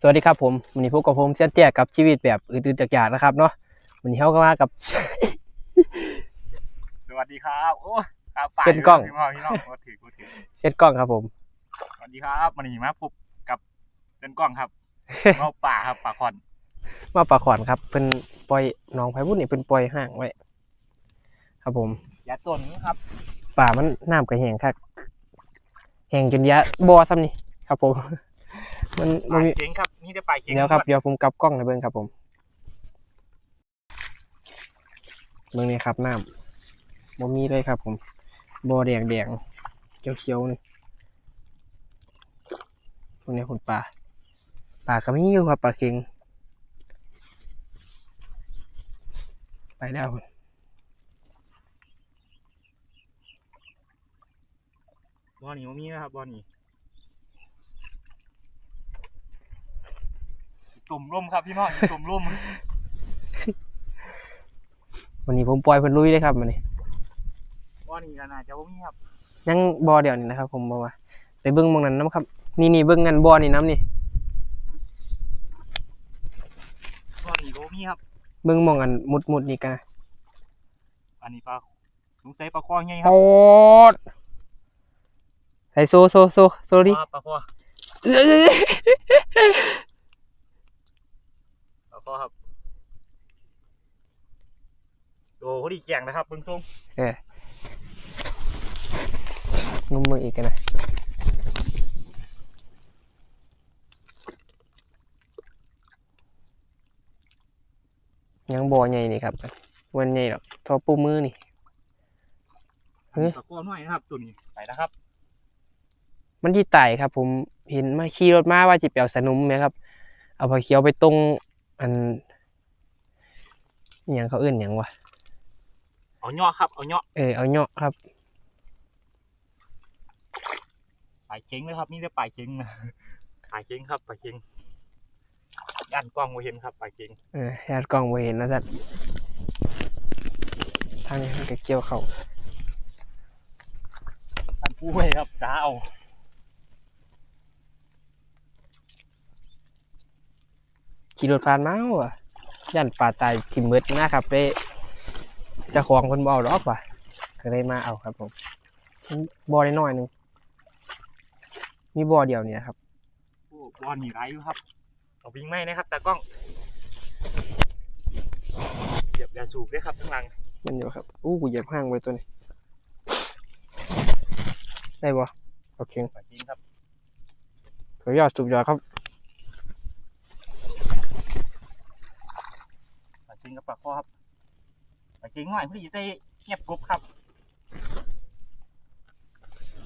สวัสดีครับผมวันนี้พบกับผมเซียนเตี้ยกับชีวิตแบบอื่นๆจากอยากๆนะครับเนาะวันนี้เขาก็มากับ สวัสดีครับโอ้ครับเส้นกล้อง พี่น้องพี่น้องก็ถือก็ถือเซตกล้องครับผม สวัสดีครับวันนี้มาพบกับเส้นกล้องครับมาป่าครับป่าคอนมาปลาขอนครับเพิ่นปล่อยหน้องไผ่บุญนี่เพิ่นปล่อยห่างไว้ ครับผม ยาต้นครับป่ามันน้ำก็แห้งคักแห้งจนยะบ่อซ้ำนี่ครับผม มันปมันลามีเค็งครับนี่จะปลาเค็งเดี๋ยวครับเดี๋ยวผมกลับกล้องให้เบิ่งครับผมเบิ่งนี่ครับน้ำบ่มีเลยครับ ผมบ่อแดงแดงๆเขียวๆนี่พวกนี้คุณป่าป่าก็มีอยู่ครับป่าเค็งไปแล้วบ่อนี้บ่มีนะครับบ่อนี้ ตุ่มร่มครับพี่น้องตุ่มร่มวันนี้ผมปล่อยเพิ่นลุยเลยครับมันนี่บ่อนี้ก็น่าจะบ่มีครับยังบ่อเดียวนี่นะครับ ผมบอกว่าไปเบิ่งหมองนั้นน้ำครับ นี่นี่เบิ่งกันบ่อนี่น้ำนี่บ่อนี้ก็บ่มีครับ เบิ่งหมองกันมุดมุดๆนี่กันนะอันนี้ปลาสงสัยปลาคอใหญ่ครับโอดใส่โซโซโซโซดิปลาปลาคอปลาค อครับ โอ้เขาดีแจงนะครับเบิ่งทรงเอองมมืออีกกันนะยังบ่อใหญ่นี่ครับวันใหญ่หรอกทอปูมือนี่เฮ้ยตะกร้อหน่อยนะครับ ตัวนี้ไปนะครับ มันที่ไต่ครับ ผมเห็นมาขี่รถมาว่าจิเปียวสนุมไหมครับ เอาผักเขียวไปตรง อันอหย่างเขาเอื่นอหย่างวะเอาเนาะครับ เอาเนาะเออเอาเนาะครับปลายเค็งเลยครับนี่ได้ปลายเค็งนะปลายเค็งครับปลายเค็งด้านกล้องบ่เห็นครับปลายเค็งเออญาติกล้องไ่เห็นนะจ๊ะทางนี้มันก็เกี่ยวเขาด้านผู้ไว้ครับจ้าเอา ขี่รถผ่านมาว่ะย่านป่าตายทิมเบิดนะครับได้เจะของคนบ่เอาดอกว่ะก็เลยมาเอาครับผมบ่อได้น้อยๆหนึงมีบ่อเดียวนี่นะครับโอ้บอลหนีไรอยู่ครับเอาวิ่งไม่นะครับตากล้องเหยียบยาสูบด้วยครับข้างหลังมันอยู่ครับอู้กูเหยียบห้างไว้ตัวนี้ได้บ่โอเคปลายเค็งครับขออนุญาตสูบยาครับ ปลายเค็งกับปลาคอครับปลายเค็งหน่อยพอดีใส่เงียบกรุบครับ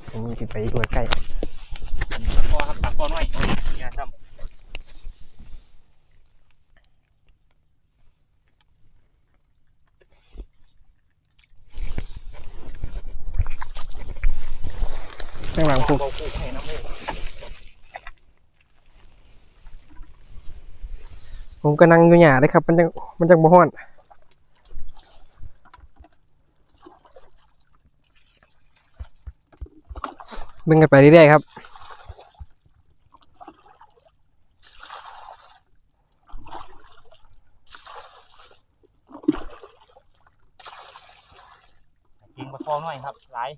ผมมีที่ไปอวดใกล้อันนี้ปลาคอครับปลาคอหน่อยเนี่ยครับข้างหลังผม เบาๆให้น้ำเลย ผมก็นั่งอยู่หยาเลยครับ มันจังมันจังบ่ฮ้อนเบิ่งกันไปเรื่อยๆครับปลายเค็งปลาคอหน่อยครับหลาย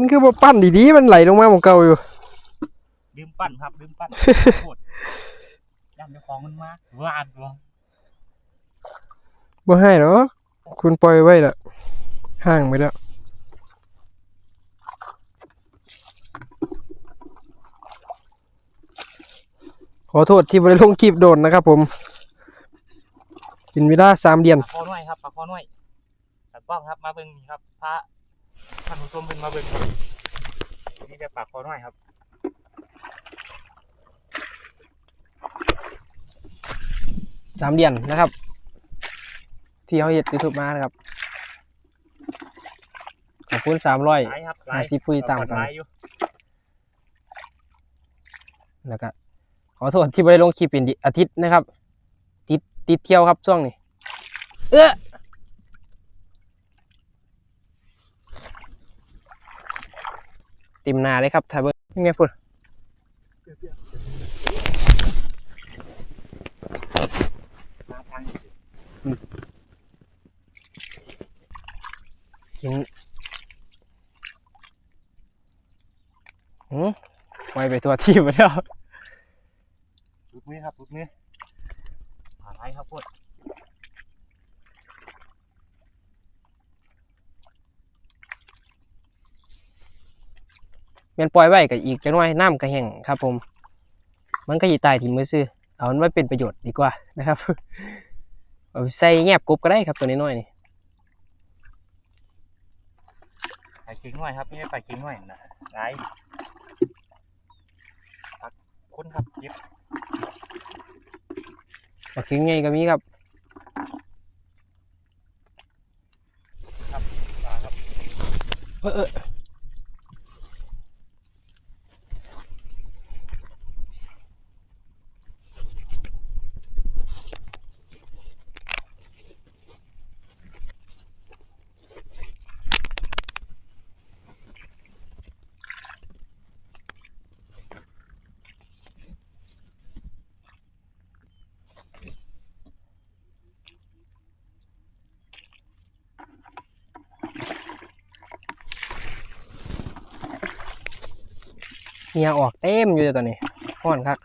มันคือบ่ปั้นดีๆมันไหลลงมาหมองเก่าอยู่ลืมปั้นครับลืมปั้นโคตรย่ำเจ้าของมันมากวาดวะบ่ให้หรอกคุณปล่อยไว้ละห่างไปแล้วขอโทษที่บ่ได้ลงคลิปโดนนะครับผมเป็นเวลาสามเดือนปลาคอหน่อยครับปลาคอหน่อยตากล้องครับมาเบิ่งนี่ครับพระ ท่านผู้ชมเป็นมาเบิ่งครับนี่จะปลาคอหน่อยครับสามเดือนนะครับ ที่เขาเฮ็ดยูทูบมานะครับขอบคุณสามร้อยหลายครับหลาห้ายสิบปุยตามกักันหลายอยู่แล้วก็ขอโทษที่ไม่ได้ลงคลิปเป็นอาทิตย์นะครับ ติดติดเที่ยวครับช่วงนี้ เออ เต็มนาเลยครับถ่าเบิ้งยังไงพุ่นกินหืมไว้ไปตัวที่มาแล้ว ลุดมือครับลุดมือหาไรครับพวก แมันปล่อยไว้กับอีกจังน้อยน้ำก็แห้งครับ ผม มันก็ยีตายที่มือซื้อเอามันไว้เป็นประโยชน์ดีกว่านะครับเอาไปใส่แงบกบก็ได้ครับตัวน้อยๆนี่ไปเก่งหน่อยครับไม่ใช่ไปเก่งหน่อยนะไรพักคุณครับเย็บปลาเค็งไงก็มีครับปลาครับเออ เออเหียออกเต็มอยู่เลยตอนนี้ห้อนครับ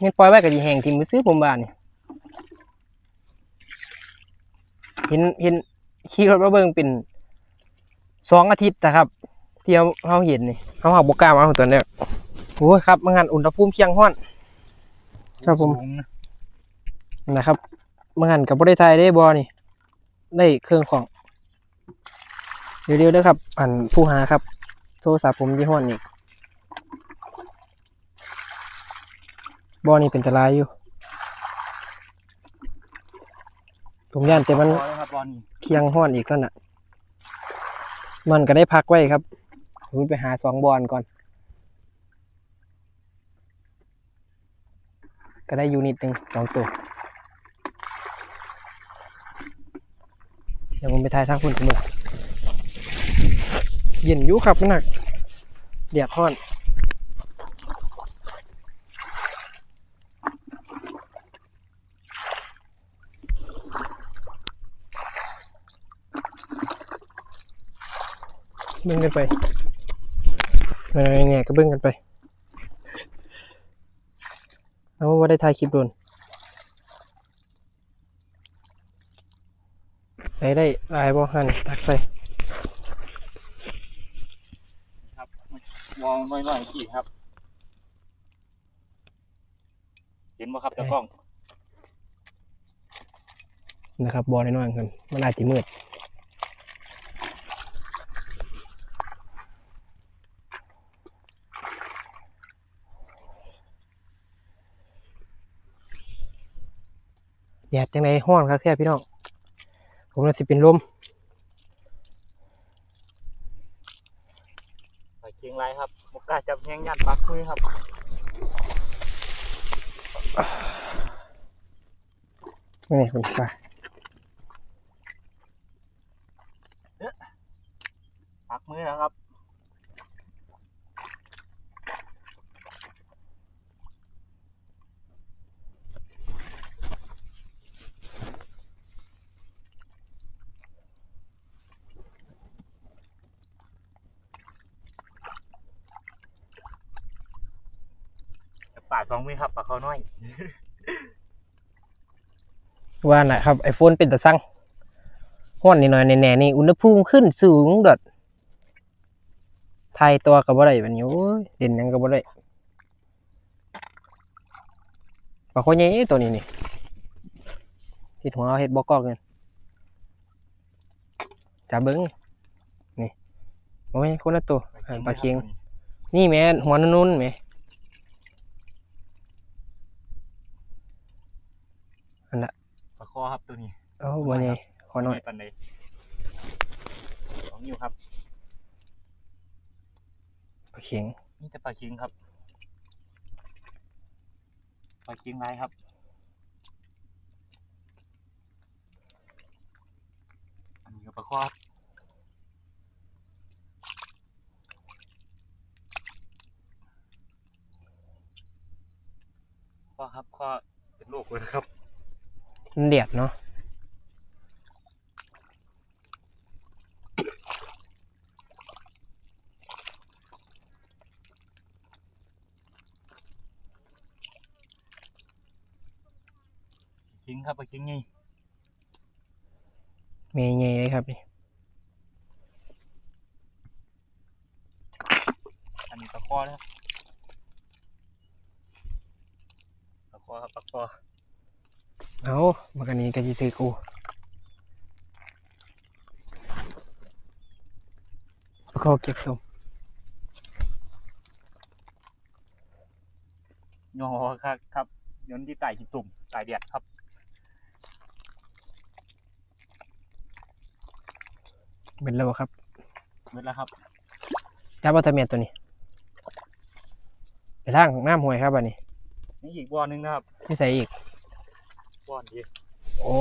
เงินปล่อยไว้กับดีแหงที่มือซื้อผมบ้านนี่เห็นเห็นขี่รถมาเบิ่งเป็นสองอาทิตย์นะครับที่เราเราเห็นนี่เขาหักบกล้ามาเอาตัวเนี้ยโอ้ยครับมางานอุณหภูมิเคียงห้อนครับผมสูงนะนะครับมางานกับบริไทยได้บอนี่ ได้เครื่องของ เร็วๆเด้อครับ อันผู้หาครับ โทรศัพท์ผมยี่ห้อนี้บอนี่เป็นตรายอยู่ผมย่านแต่มันเคียงห้อนอีกก็น่ะ มันก็ได้พักไว้ครับผมไปหาสองบอลก่อน ก็ได้ยูนิตหนึ่งสองตัว เดี๋ยวผมไปถ่ายทางคุณคุณมือ เย็นยุครับหนักเดียดห้อนเบิ่งกันไปเออเนี่ยก็เบิ่งกันไป เอาว่าได้ถ่ายคลิปโดนได้ได้ลายบ่หันตักใส่ ครับ มองหน่อยๆกี่ครับ เห็นไหมครับตะกล้องนะครับบอลน้อยๆกันมันอาจจะมืดแดดจังไดห้อนครับแค่พี่น้องผมน่าสิเป็นลม ไปเกียงไรครับบกล้าจับแห้งยั นปักมือครับ นี่คุณป้า ปักมือนะครับ ป่า สองมือครับปลาเขาน้อย ว่าน่ะครับไอโฟนเป็นตะสั่งห้อนนิดหน่อยแน่ๆนี่อุณหภูมิขึ้นสูงดอดไทยตัวกับบ่ได้แบบนี้โอ้ยเด่นหยังกับบ่ได้ปลาโคใหญ่ตัวนี้นี่เห็ดหัวเอาเห็ดบอกกอกเงินจับเบิ้งนี่โอ้ยคนละตัวอ่าปลาเคียงนี่แม่นหัวนุ่นๆแหม่ ปลาค อครับตัวนี้เอ้าบ่ใหญ่ขอหน่อยปันใดสองนิ้วครับปลาเคียงนี่แต่ปลาคิงครับปลาคิงไรครับอันนี้ก็ปลาคคอคอครับคอเป็นโรคเลยนะครับ มันเดียดเนาะคิงครับไปคิงไงเมย์ไงเลยครับนี่อันนี้ปลาคอนะครับปลาคอครับปลาคอ เอามากันนี้ก็จะถือกูแล้วก็เก็บตัวยอครับครับยนต์ที่ไต่ขี้ตุ่มไต่เดียดครับเป็นแล้วบ่ครับเมื่อแล้วครับจับวัตเมียนตัวนี้ ไปล่างน้ำห้วยครับอันนี้นี่อีกบ่อหนึงนะครับที่ใส่อีก บ่อนดีโอ้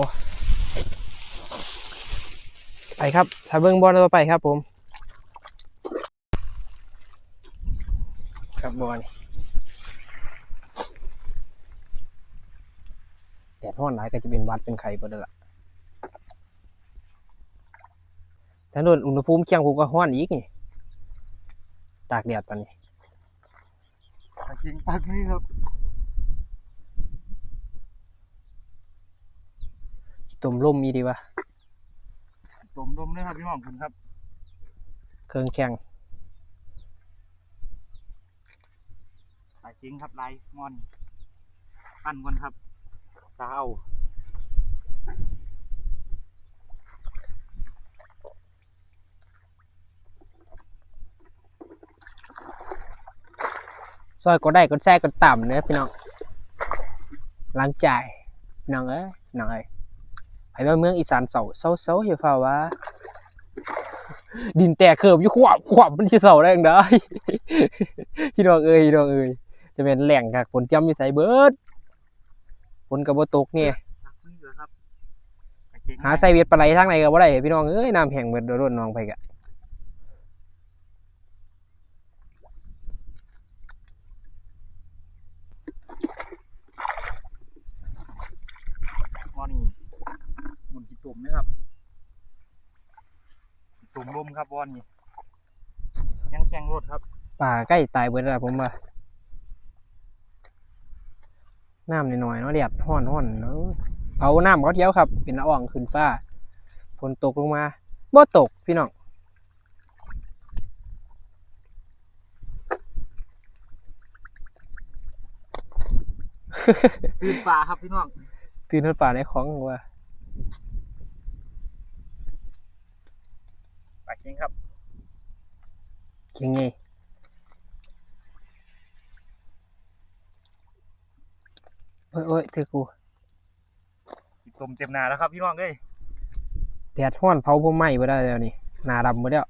ไปครับถ้าเบิ้งบอลต่อไปครับผม ครับบอลแดดร้อนหลายก็จะเป็นหวัดเป็นไข้เบิดแล้วล่ะแต่โดนอุณหภูมิเคียงผูก็ร้อนอีกนี่ ตากแดดปานนี้ปลาคิงปักนี่ครับ ตุ่มลมมีดีวะตุ่มลมด้วยครับพี่น้องคุณครับ เครื่องแข็งปลาคิงครับลายงอนปั้นก่อนครับตาเอาซอยก็ได้ก็แช่ก็ต่ำเนื้อพี่น้องล้างจ่ายพี่น้องเอ้ยพี่น้องเอ้ย ไปว่าเมืองอีสานเสาเสาเสาอย่าฝ่าว่า ดินแตกเคิบอยู่ขวบขวบมันที่เสาได้ยังได้พี่น้องเอ้ยพี่น้องเอ้ยจะเป็นแหล่งค่ะฝนจำอยู่ใส่เบิดฝนกระบตกเนี่ยตักนี่เหรอครับปลาคิงหาใส่เวียดปลาไหลทางไหนก็บ่ได้พี่น้องเอ้ยน้ำแห้งเบิดโดนน้องไปกะ งอนนี่บ นขี้ตุ่มนะครับขี้ตุ่มลมครับบอลนี่ยังแข่งรถครับ ป่าใกล้ตายเบิดแล้วผมว่าน้ำหน่อยๆเนาะเดียดห้อนห้อนเนาะเผาน้ำเขาเที่ยวครับ เป็นละอ่องขึ้นฟ้าฝนตกลงมาบ่ตกพี่น้องตื่นปลาครับพี่น้องตื่นขึ้นป่าในของว่า ปลาคิงครับเก่งไงโอ้ยโอ้ยเธอกูขี้ตุ่มเต็มหนาแล้วครับพี่น้องเอ้ยแดดห้อนเผาผมไหม้ไปได้แล้วนี่หนาดำหมดแล้ว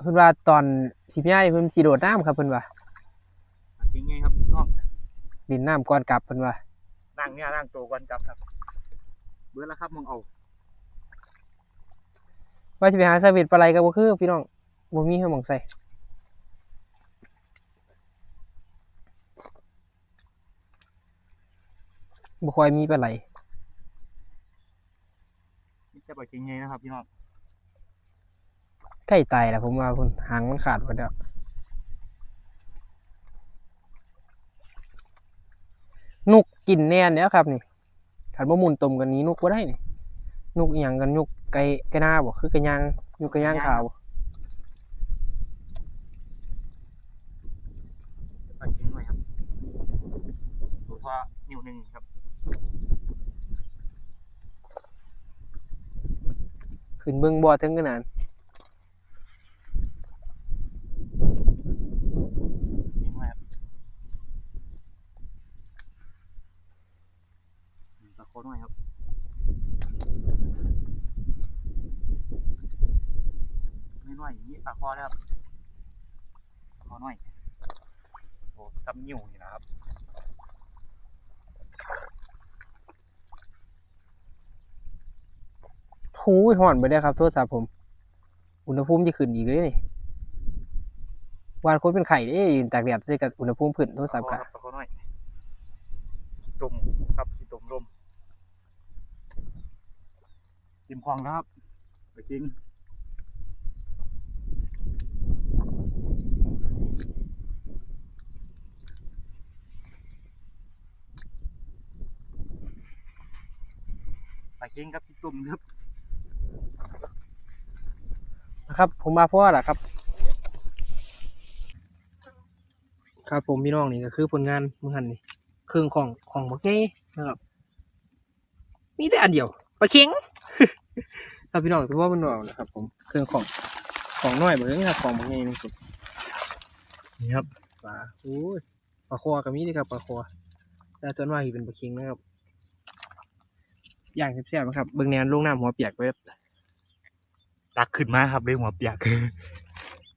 เพิ่นว่าตอนสิบย่ายเพิ่นสิโดดน้ำครับเพิ่นว่าปลาคิงไงครับพี่น้อง ดินน้ำก่อนกลับเพิ่นว่านั่งเนี่ยนั่งตัวก่อนกลับครับ เบื่อแล้วครับมึงเอาว่าสิไปหาสวิตปลาไหลก็บ่คือพี่น้องบ่มีให้หมองใส่บ่ค่อยมีปลาไหลนี่จะปลาคิงไงนะครับพี่น้องใกล้ตายแล้วผมว่าคุณหางมันขาดหมดแล้ว นุกกินแน่นแล้วครับนี่ขันบ่หมุนต้มกันนี้นุกบ่ได้นี่นุกอหย่างกันนุกไก่ไก่หน้าบ่คือไก่ย่างนุกไก่ย่างขาวบ่ปลาคิงหน่อยครับตัวพอนิ้วหนึ่งครับ ขึ้นเบิ่งบ่ถึงขนาด คิงหน่อยครับปลาโคหน่อยครับไม่น้อยอย่างนี้ปลาคอนะครับคอหน่อย ตัว ซ้ำนิ้วนี่นะครับหูยห่อนไปได้ครับโทรศัพท์ผม อุณหภูมิจะขึ้นอีกเลยนี่วานคนเป็นไข่เด้ยืนตากแดดใส่กับอุณหภูมิขึ้นโทรศัพท์กะปลาคอน้อยขี้ตุ่มครับขี้ตุ่มลมติมควางนะครับไปกิน ปลาเคิงกับขี้ตุ่มครับนะครับผมมาเพราะว่าล่ะครับ ครับผมพี่น้องนี่ก็คือผลงานมือหันนี่เครื่องของของบักเก้นะครับมีแต่อันเดียวปลาเค็งครับพี่น้องถือว่ามันบอกนะครับ ผมเครื่องของของน้อยเหมือนครับของบักเก้นี่สุดนี่ครับปลาโอ้ยปลาคอกับมีนี่ครับปลาคอแต่ตัวว่าที่เป็นปลาเค็งนะครับ อย่างแซ่บๆนะครับเบิ่งแนวลงน้ำหัวเปียกไว้ตักขึ้นมาครับเลยหัวเปียก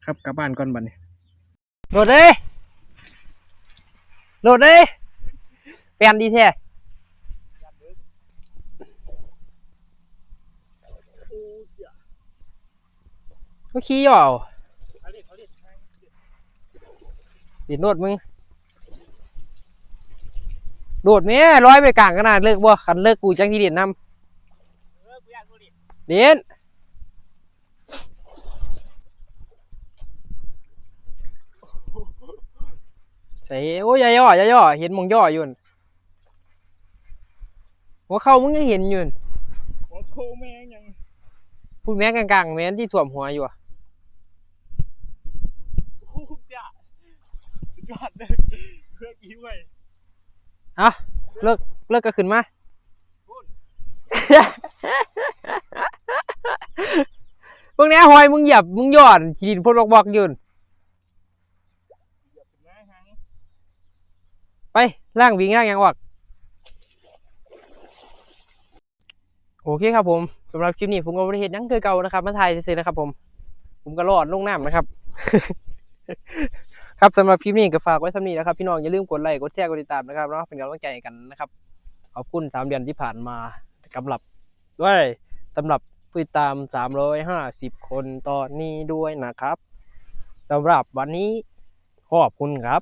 ครับกลับบ้านก่อนบัดนี้โหลดเลยโหลดเลยแปลนดีแท้เมื่อกี้ย่อเอาดิดโนดมึง โดดแม่ร้อยไปกลางขนาดเลิกบ่คันเลิกกูจังที่เด่นนำเด่นใส่โอ้ยอย่าย่ออย่าย่อเห็นมึงย่ออยู่นั่นหัวเข่ามึงยังเห็นอยู่นั่นหัวโคแมงยังพูดแม่กลางๆแม่นที่ถ่วมหัวอยู่อะฮู้จ้ะสุดยอดเลยเพื่อกี้ไว้ อะเลิกเลิกก็ขึ้นมาพูดพวกนี้หอยมึงเหยียบมึงย่อนขีดินพดบอกๆอยืนเหยียบขึ้นมาหังไปล่างวิ่งล่างหยังออกโอเคครับผมสำหรับคลิปนี้ผมก็บริเหตุยังคือเก่านะครับมาถ่ายซื้อๆนะครับผม ผมก็รอดลงน้ำนะครับ ครับสำหรับคลิปนี้ก็ฝากไว้ท่านี้นะครับ พี่น้องอย่าลืมกดไลค์กดแชร์กดติดตามนะครับเนาะเป็นกำลังใจกันนะครับ ขอบคุณสามเดือนที่ผ่านมากับหลับด้วยสำหรับผู้ติดตามสามร้อยห้าสิบคนตอนนี้ด้วยนะครับสำหรับวันนี้ขอบคุณครับ